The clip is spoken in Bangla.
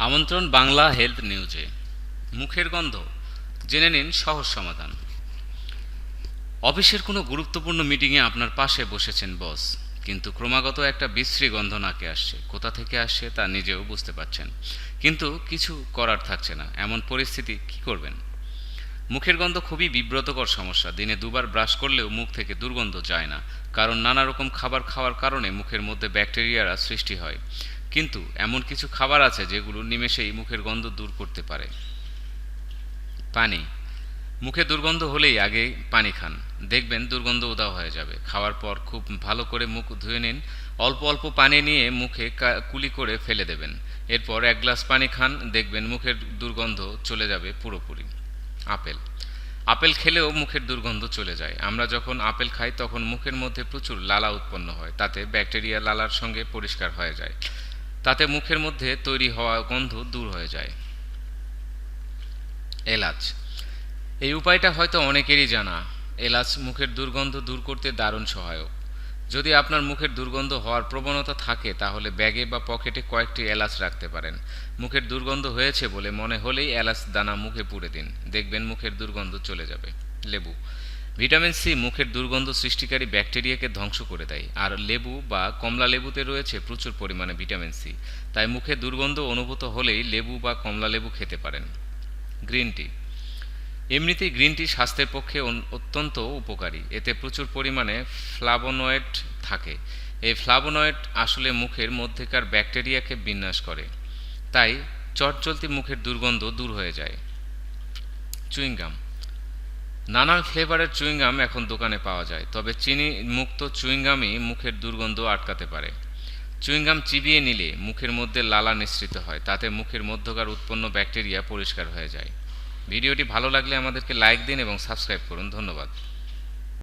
আমন্ত্রণ বাংলা হেলথ নিউজে। মুখের গন্ধ, জেনে নিন সহজ সমাধান। অফিসের কোনো গুরুত্বপূর্ণ মিটিংয়ে আপনার পাশে বসেছেন বস, কিন্তু ক্রমাগত একটা বিশ্রী গন্ধ নাকে আসছে। কোথা থেকে আসছে তা নিজেও বুঝতে পারছেন। কিন্তু কিছু করার থাকছে না। এমন পরিস্থিতি কি করবেন? মুখের গন্ধ খুবই বিব্রতকর সমস্যা। দিনে দুবার ব্রাশ করলেও মুখ থেকে দুর্গন্ধ যায় না। কারণ নানা রকম খাবার খাওয়ার কারণে মুখের মধ্যে ব্যাকটেরিয়ারা সৃষ্টি হয়। কিন্তু এমন কিছু খাবার আছে যেগুলো নিমেষেই মুখের গন্ধ দূর করতে পারে। পানি। মুখে দুর্গন্ধ হলেই আগে পানি খান। দেখবেন দুর্গন্ধ উদাও হয়ে যাবে। খাওয়ার পর খুব ভালো করে মুখ ধুয়ে নিন। অল্প অল্প পানি নিয়ে মুখে কুলি করে ফেলে দেবেন। এরপর এক গ্লাস পানি খান। দেখবেন মুখের দুর্গন্ধ চলে যাবে পুরোপুরি। আপেল। আপেল খেলেও মুখের দুর্গন্ধ চলে যায়। আমরা যখন আপেল খাই তখন মুখের মধ্যে প্রচুর লালা উৎপন্ন হয়। তাতে ব্যাকটেরিয়া লালার সঙ্গে পরিষ্কার হয়ে যায়। তাতে মুখের মধ্যে তৈরি হওয়া গন্ধ দূর হয়ে যায়। এলাচ। এই উপায়টা হয়তো অনেকেরই জানা। এলাচ মুখের দুর্গন্ধ দূর করতে দারুণ সহায়ক। যদি আপনার মুখের দুর্গন্ধ হওয়ার প্রবণতা থাকে, তাহলে ব্যাগে বা পকেটে কয়েকটি এলাচ রাখতে পারেন। মুখের দুর্গন্ধ হয়েছে বলে মনে হলেই এলাচ দানা মুখে পুড়ে দিন। দেখবেন মুখের দুর্গন্ধ চলে যাবে। লেবু। ভিটামিন সি মুখের দুর্গন্ধ সৃষ্টিকারী ব্যাকটেরিয়াকে ধ্বংস করে দেয়, আর লেবু বা কমলা লেবুতে রয়েছে প্রচুর পরিমাণে ভিটামিন সি, তাই মুখে দুর্গন্ধ অনুভূত হলেই লেবু বা কমলা লেবু খেতে পারেন। গ্রিন টি, এমনিতেই গ্রিন টি স্বাস্থ্যের পক্ষে অত্যন্ত উপকারী, এতে প্রচুর পরিমাণে ফ্লাভোনয়েড থাকে, এই ফ্লাভোনয়েড আসলে মুখের মধ্যেকার ব্যাকটেরিয়াকে বিন্যাস করে, তাই চটচলতি মুখের দুর্গন্ধ দূর হয়ে যায়। চুইংগাম নানান ফ্লেভারের চুইংগাম এখন দোকানে পাওয়া যায়, তবে চিনি মুক্ত চুইংগামই মুখের দুর্গন্ধ আটকাতে পারে। চুইংগাম চিবিয়ে নিলে মুখের মধ্যে লালা নিঃসৃত হয়, তাতে মুখের মধ্যকার উৎপন্ন ব্যাকটেরিয়া পরিষ্কার হয়ে যায়। ভিডিওটি ভালো লাগলে আমাদেরকে লাইক দিন এবং সাবস্ক্রাইব করুন। ধন্যবাদ।